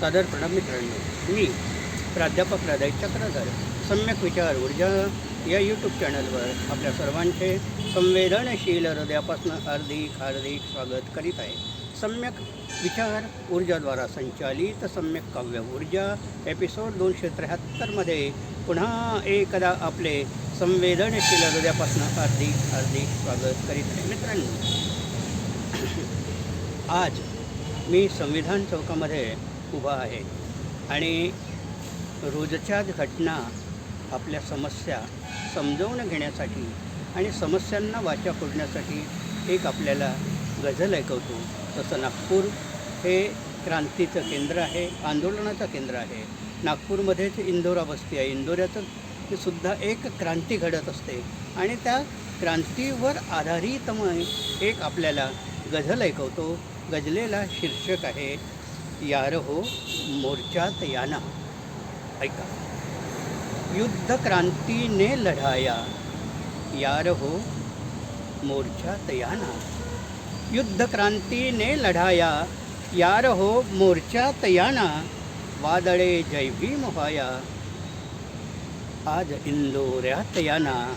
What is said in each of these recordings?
सादर प्रणाम मित्रांनो. मी प्राध्यापक हृदय चक्रधर सम्यक विचार ऊर्जा या यूट्यूब चॅनलवर आपल्या सर्वांचे संवेदनशील हृदयापासून हार्दिक हार्दिक स्वागत करीत आहे. सम्यक विचार ऊर्जाद्वारा संचालित सम्यक काव्य ऊर्जा एपिसोड दोनशे त्र्याहत्तरमध्ये पुन्हा एकदा आपले संवेदनशील हृदयापासून हार्दिक हार्दिक स्वागत करीत आहे मित्रांनो. आज मी संविधान चौकामध्ये उभा आहे. आणि रोजच्याच घटना आपल्या समस्या समजवून घेण्यासाठी आणि समस्यांना वाचा फोडण्यासाठी एक आपल्याला गझल ऐकवतो. तसं नागपूर हे क्रांतीचं केंद्र आहे आंदोलनाचं केंद्र आहे. नागपूरमध्येच इंदोरा बस्ती आहे इंदोऱ्याचं सुद्धा एक क्रांती घडत असते. आणि त्या क्रांतीवर आधारित मग एक आपल्याला गझल ऐकवतो. गझलेला शीर्षक आहे यार हो मोर्चात याना ऐका। युद्ध क्रांतीने लढाया। यार हो मोर्चात याना युद्ध क्रांतीने लढाया। यार हो मोर्चात याना वादळे जयभीम व्हाया। आज इंदोऱ्यात याना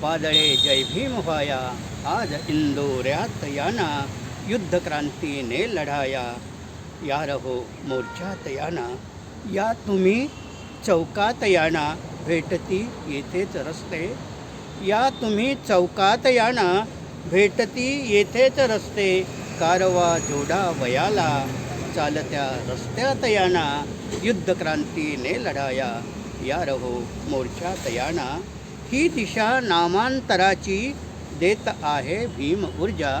वादळे जयभीम व्हाया। आज इंदोऱ्यात याना युद्ध क्रांतीने लढाया। या रहो मोर्चात याना या तुम्ही चौकात याना भेटती येथेच रस्ते या तुम्ही चौकात याना भेटती येथेच रस्ते कारवा जोडा वयाला चालत्या रस्त्यात याना युद्धक्रांतीने लढाया. या रहो मोर्चात याना ही दिशा नामांतराची देत आहे भीम ऊर्जा.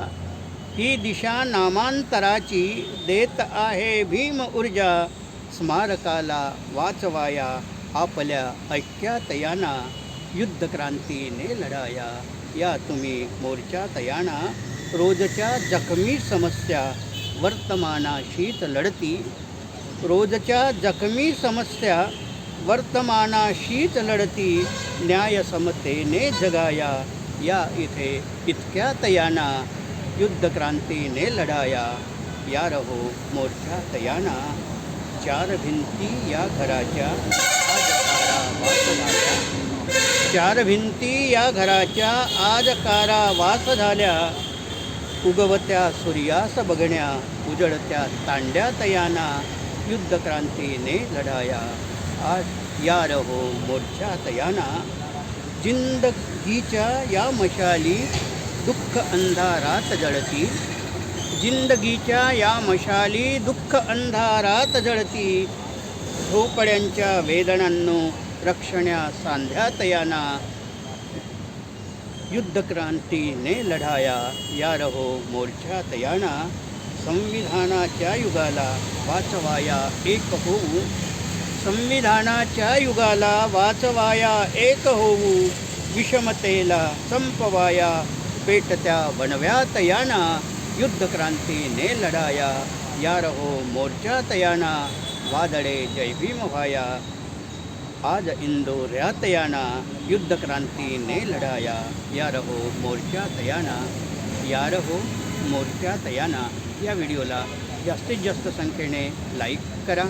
ही दिशा नामांतराची देत आहे भीम ऊर्जा. स्मारकाला वाचवाया आपल्या ऐक्यातयाना. युद्धक्रांतीने लढाया या तुम्ही मोर्चा तयाना. रोजच्या जखमी समस्या. वर्तमानाशीत लढती. रोजच्या जखमी समस्या. वर्तमानाशीच लढती. न्यायसमतेने जगाया. या इथे इतक्या तयाना. युद्ध क्रांतीने लढाया. या रहो मोर्चात तयाना. चार भिंती या घराच्या. आज चार भिंती या घराच्या. आज कारावास झाल्या. उगवत्या सूर्यास बघण्या. उजळत्या तांड्या तयाना. युद्ध क्रांतीने लढाया. आज या रहो मोर्चात तयाना. जिंदगीच्या या मशाली दुःख अंधारात जळती. जिंदगीच्या या मशाली दुःख अंधारात जळती. झोपड्यांच्या वेदनांनो रक्षण्या सांध्यात याना. युद्धक्रांतीने लढाया या रहो मोर्चात याना. संविधानाच्या युगाला वाचवाया एक होऊ. संविधानाच्या युगाला वाचवाया एक होऊ. विषमतेला संपवाया पेटत्या बनव्यात याना युद्धक्रांतीने लढाया. या रहो मोर्चात याना वादळे जय भीम व्हाया. आज इंदोऱ्यात याना युद्धक्रांतीने लढाया. या रहो मोर्चात याना या रहो मोर्चात याना. या व्हिडिओला जास्तीत जास्त संख्येने लाईक करा.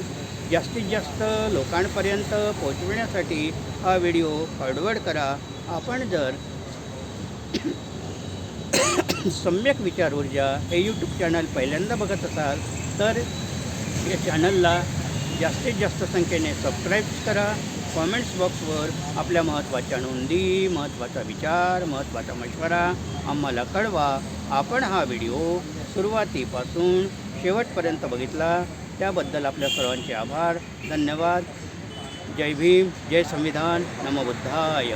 जास्तीत जास्त लोकांपर्यंत पोचविण्यासाठी हा व्हिडिओ फॉरवर्ड करा. आपण जर सम्यक विचार ऊर्जा हे यूट्यूब चॅनल पहिल्यांदा बघत असाल तर या चॅनलला जास्तीत जास्त संख्येने सबस्क्राईब करा. कॉमेंट्स बॉक्सवर आपल्या महत्त्वाच्या नोंदी महत्त्वाचा विचार महत्त्वाचा मशवरा आम्हाला कळवा. आपण हा व्हिडिओ सुरुवातीपासून शेवटपर्यंत बघितला. त्याबद्दल आपल्या सर्वांचे आभार. धन्यवाद. जय भीम. जय संविधान. नमबुद्धाय